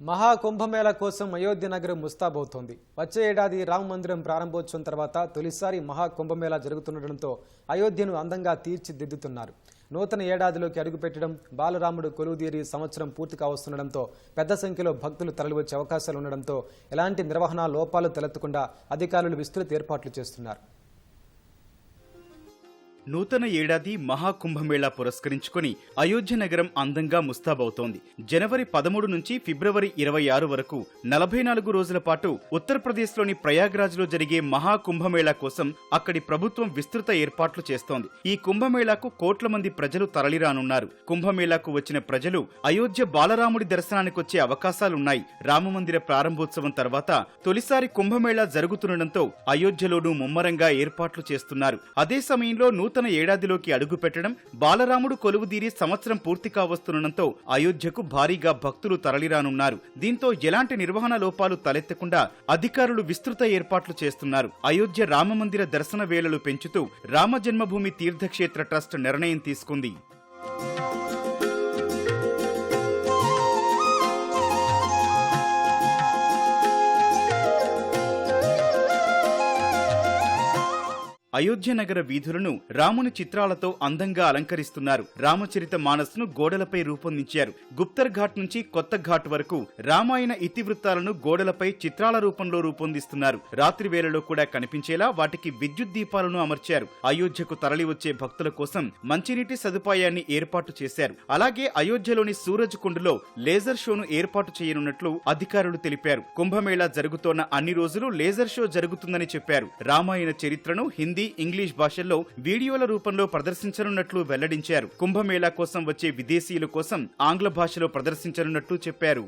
మహాకుంభమేళ కోసం అయోధ్య నగరం ముస్తాబవుతోంది. వచ్చే ఏడాది రామ మందిరం ప్రారంభోత్సవం తర్వాత తొలిసారి మహాకుంభమేళ జరుగుతుండటంతో అయోధ్యను అందంగా తీర్చిదిద్దుతున్నారు. నూతన ఏడాదిలోకి అడుగుపెట్టడం బాలరాముడు కొలువుదీరి సంవత్సరం పూర్తి కావస్తుండటంతో పెద్ద సంఖ్యలో భక్తులు తరలివచ్చే అవకాశాలు ఉండడంతో ఎలాంటి నిర్వహణ లోపాలు తలెత్తకుండా అధికారులు విస్తృత ఏర్పాట్లు చేస్తున్నారు. నూతన ఏడాది మహాకుంభమేళా పురస్కరించుకుని అయోధ్య నగరం అందంగా ముస్తాబవుతోంది. జనవరి పదమూడు నుంచి ఫిబ్రవరి ఇరవై ఆరు వరకు నలభై నాలుగు రోజుల పాటు ఉత్తరప్రదేశ్లోని ప్రయాగ్రాజ్లో జరిగే మహాకుంభమేళా కోసం అక్కడి ప్రభుత్వం విస్తృత ఏర్పాట్లు చేస్తోంది. ఈ కుంభమేళాకు కోట్ల మంది ప్రజలు తరలిరానున్నారు. కుంభమేళాకు వచ్చిన ప్రజలు అయోధ్య బాలరాముడి దర్శనానికొచ్చే అవకాశాలున్నాయి. రామమందిర ప్రారంభోత్సవం తర్వాత తొలిసారి కుంభమేళా జరుగుతుండటంతో అయోధ్యలోనూ ముమ్మరంగా ఏర్పాట్లు చేస్తున్నారు. అదే సమయంలో నూతన ఏడాదిలోకి అడుగుపెట్టడం బాలరాముడు కొలువుదీరి సంవత్సరం పూర్తి కావస్తుండటంతో అయోధ్యకు భారీగా భక్తులు తరలిరానున్నారు. దీంతో ఎలాంటి నిర్వహణ లోపాలు తలెత్తకుండా అధికారులు విస్తృత ఏర్పాట్లు చేస్తున్నారు. అయోధ్య రామమందిర దర్శన వేళలు పెంచుతూ రామ జన్మభూమి తీర్థక్షేత్ర ట్రస్ట్ నిర్ణయం తీసుకుంది. అయోధ్య నగర వీధులను రాముని చిత్రాలతో అందంగా అలంకరిస్తున్నారు. రామచరిత మానస్ను గోడలపై రూపొందించారు. గుప్తర్ ఘాట్ నుంచి కొత్త ఘాట్ వరకు రామాయణ ఇతివృత్తాలను గోడలపై చిత్రాల రూపంలో రూపొందిస్తున్నారు. రాత్రి వేళలో కూడా కనిపించేలా వాటికి విద్యుత్ దీపాలను అమర్చారు. అయోధ్యకు తరలివచ్చే భక్తుల కోసం మంచినీటి సదుపాయాన్ని ఏర్పాటు చేశారు. అలాగే అయోధ్యలోని సూరజ్ కుండులో లేజర్ షోను ఏర్పాటు చేయనున్నట్లు అధికారులు తెలిపారు. కుంభమేళా జరుగుతోన్న అన్ని రోజులు లేజర్ షో జరుగుతుందని చెప్పారు. రామాయణ చరిత్రను హిందీ ఇంగ్లీష్ భాషల్లో వీడియోల రూపంలో ప్రదర్శించనున్నట్లు వెల్లడించారు. కుంభమేళా కోసం వచ్చే విదేశీయుల కోసం ఆంగ్ల భాషలో ప్రదర్శించనున్నట్లు చెప్పారు.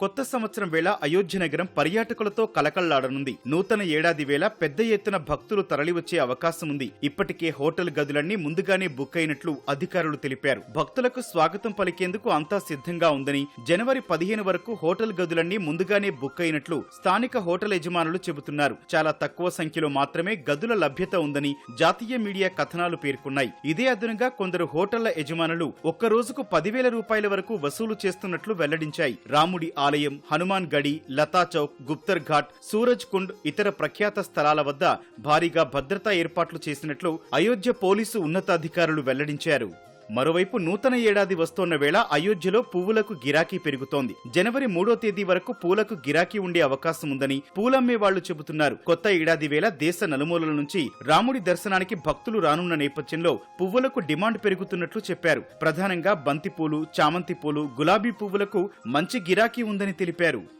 కొత్త సంవత్సరం వేళ అయోధ్య నగరం పర్యాటకులతో కలకళ్ళాడనుంది. నూతన ఏడాది వేళ పెద్ద ఎత్తున భక్తులు తరలివచ్చే అవకాశం ఉంది ఇప్పటికే హోటల్ గదులన్నీ ముందుగానే బుక్ అయినట్లు అధికారులు తెలిపారు. భక్తులకు స్వాగతం పలికేందుకు అంతా సిద్ధంగా ఉందని జనవరి పదిహేను వరకు హోటల్ గదులన్నీ ముందుగానే బుక్ అయినట్లు స్థానిక హోటల్ యజమానులు చెబుతున్నారు. చాలా తక్కువ సంఖ్యలో మాత్రమే గదుల లభ్యత ఉందని జాతీయ మీడియా కథనాలు పేర్కొన్నాయి. ఇదే అదనంగా కొందరు హోటళ్ళ యజమానులు ఒక్క రోజుకు పదివేల రూపాయల వరకు వసూలు చేస్తున్నట్లు వెల్లడించాయి. రాముడి ఆలయం హనుమాన్ గడి లతా చౌక్ గుప్తర్ ఘాట్ సూరజ్ కుండ్ ఇతర ప్రఖ్యాత స్థలాల వద్ద భారీగా భద్రతా ఏర్పాట్లు చేసినట్లు అయోధ్య పోలీసు ఉన్నతాధికారులు వెల్లడించారు. మరోవైపు నూతన ఏడాది వస్తోన్న వేళ అయోధ్యలో పువ్వులకు గిరాకీ పెరుగుతోంది. జనవరి మూడో తేదీ వరకు పూలకు గిరాకీ ఉండే అవకాశం ఉందని పూలమ్మే వాళ్ళు చెబుతున్నారు. కొత్త ఏడాది వేళ దేశ నలుమూలల నుంచి రాముడి దర్శనానికి భక్తులు రానున్న నేపథ్యంలో పువ్వులకు డిమాండ్ పెరుగుతున్నట్లు చెప్పారు. ప్రధానంగా బంతిపూలు చామంతి పూలు గులాబీ పువ్వులకు మంచి గిరాకీ ఉందని తెలిపారు.